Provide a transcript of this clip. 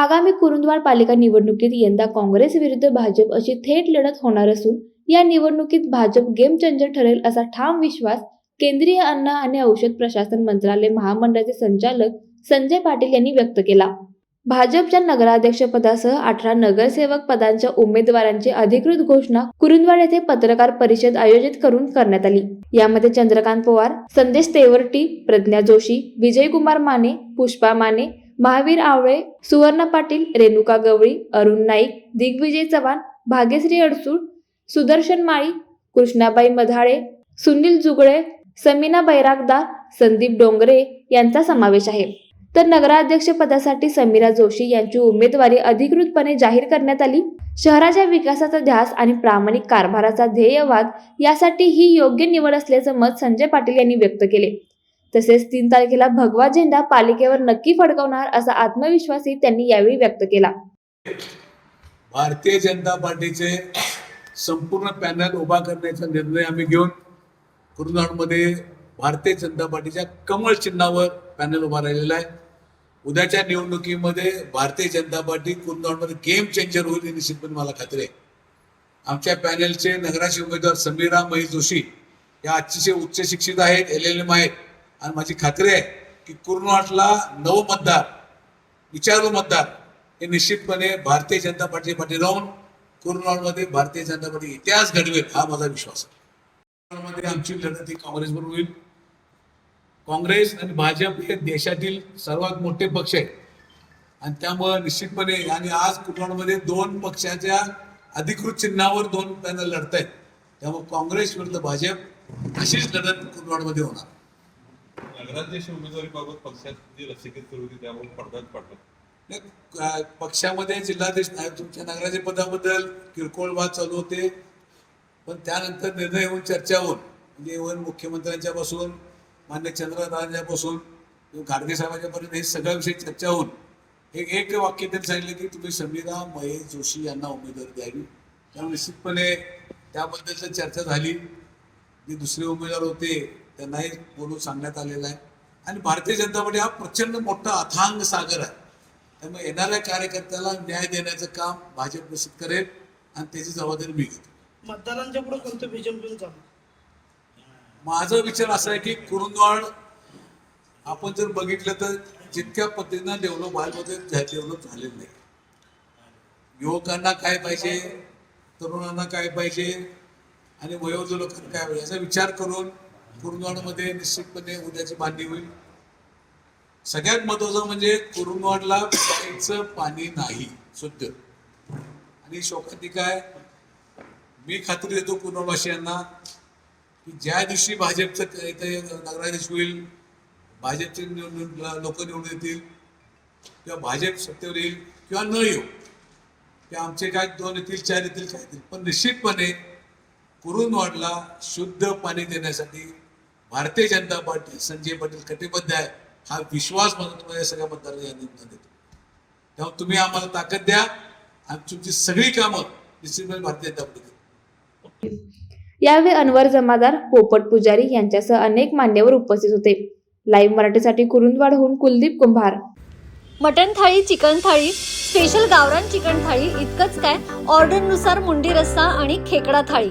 आगामी कुरुंदवाड पालिका निवडणुकीत यंदा काँग्रेस विरुद्ध भाजप अशी थेट लढत होणार असून या निवडणुकीत भाजप गेम चेंजर ठरेल असा ठाम विश्वास केंद्रीय अन्न आणि औषध प्रशासन मंत्रालय महामंडळाचे संचालक संजय पाटील यांनी व्यक्त केला. भाजपच्या नगराध्यक्षपदासह अठरा नगरसेवक पदांच्या उमेदवारांची अधिकृत घोषणा कुरुंदवाड येथे पत्रकार परिषद आयोजित करून करण्यात आली. यामध्ये चंद्रकांत पवार संदेश तेवरटी प्रज्ञा जोशी विजयकुमार माने पुष्पा माने महावीर आवळे सुवर्ण पाटील रेणुका गवळी अरुण नाईक दिग्विजय चव्हाण भाग्यश्री अडसूळ सुदर्शन माळी कृष्णाबाई मधाळे सुनील जुगळे समीना बैरागदार संदीप डोंगरे यांचा समावेश आहे. तर नगराध्यक्ष पदासाठी समीरा जोशी यांची उमेदवारी अधिकृतपणे जाहीर करण्यात आली. शहराच्या विकासाचा ध्यास आणि प्रामाणिक कारभाराचा ध्येयवाद यासाठी ही योग्य निवड असल्याचं मत संजय पाटील यांनी व्यक्त केले. तसेच तीन तारखेला भगवा झेंडा पालिकेवर नक्की फडकवणार असा आत्मविश्वासही त्यांनी यावेळी व्यक्त केला. भारतीय जनता पार्टीचे संपूर्ण पॅनल उभा करण्याचा निर्णय आम्ही घेऊन कुरुनाडमध्ये भारतीय जनता पार्टीच्या कमळ चिन्हावर पॅनल उभा राहिलेला आहे. उद्याच्या निवडणुकीमध्ये भारतीय जनता पार्टी कुरुनाडमध्ये गेम चेंजर होईल ही निश्चितपणे मला खात्री आहे. आमच्या पॅनलचे नगराचे उमेदवार समीरा महेश जोशी या अतिशय उच्च शिक्षित आहेत एल एल एम आहेत आणि माझी खात्री आहे की कुरुंदवाडला नव मतदार विचारू मतदार हे निश्चितपणे भारतीय जनता पार्टी पाठी राहून कुरुंदवाडमध्ये भारतीय जनता पार्टी इतिहास घडवेल हा माझा विश्वास आहे. मध्ये आमची लढत ही काँग्रेसबरोबर होईल. काँग्रेस आणि भाजप हे देशातील सर्वात मोठे पक्ष आहेत. आणि त्यामुळं निश्चितपणे आणि आज कुरुंदवाडमध्ये दोन पक्षाच्या अधिकृत चिन्हावर दोन पॅनल लढत आहेत त्यामुळे काँग्रेस विरुद्ध भाजप अशीच लढत कुरुंदवाडमध्ये होणार. नगराध्यक्ष उमेदवारीबाबत पक्षात जी रसिकत सुरू होती त्यावर पडद्यात पडतात पक्षामध्ये जिल्हाध्यक्ष नाही तुमच्या नगराच्या पदाबद्दल किरकोळ वाद चालू होते. पण त्यानंतर निर्णय होऊन चर्चा होऊन म्हणजे इव्हन मुख्यमंत्र्यांच्या पासून मान्य चंद्रदारांच्यापासून गाडगे साहेबांच्यापर्यंत हे सगळ्या विषयी चर्चा होऊन एक एक वाक्य त्यांनी सांगितलं की तुम्ही समीरा महेश जोशी यांना उमेदवारी द्यावी. त्यामुळे निश्चितपणे त्याबद्दलच चर्चा झाली. जे दुसरे उमेदवार होते त्यांनाही बोलून सांगण्यात आलेलं आहे. आणि भारतीय जनता पार्टी हा प्रचंड मोठा अथांग सागर आहे. त्यामुळे येणाऱ्या कार्यकर्त्याला न्याय देण्याचं काम भाजप निश्चित करेल आणि त्याची जबाबदारी मी घेतो. मतदारांच्या पुढे कोणतं व्हिजन घेऊन चालू माझा विचार असा आहे की कुरुंदवाड आपण जर बघितलं तर जितक्या पद्धतीनं डेव्हलप पाहिजे डेव्हलप झालेलं नाही. युवकांना काय पाहिजे तरुणांना काय पाहिजे आणि वयोवृद्ध लोकांना काय पाहिजे याचा विचार करून कुरुंदवाडमध्ये निश्चितपणे उद्याची बांधणी होईल. सगळ्यात महत्वाचं म्हणजे कुरुंदवाडला प्यायचं पाणी नाही शुद्ध. आणि शोकाती काय? मी खात्री देतो कुरुंदवासियांना की ज्या दिवशी भाजपचं इथे नगराधीश होईल भाजपचे लोक निवडून येतील किंवा भाजप सत्तेवर येईल किंवा न येऊ किंवा आमचे काय दोन येतील चार येतील काय येतील. पण निश्चितपणे कुरुंदवाडला शुद्ध पाणी देण्यासाठी भारतीय जनता पार्टी संजय पाटील कटिबद्ध आहे हा विश्वास मला तुम्हाला सगळ्या मतदारांना या देतो. तेव्हा तुम्ही आम्हाला ताकद द्या. आणि तुमची सगळी कामं निश्चितपणे भारतीय जनता पार्टी. यावेळी अनवर जमादार पोपट पुजारी यांच्यासह अनेक मान्यवर उपस्थित होते. लाईव्ह मराठीसाठी कुरुंदवाडहून Kuldeep Kumbhar. Mutton thali chicken thali special गावरान चिकन थाळी इतकंच काय? ऑर्डरनुसार मुंडी रस्सा आणि खेकडा थाळी.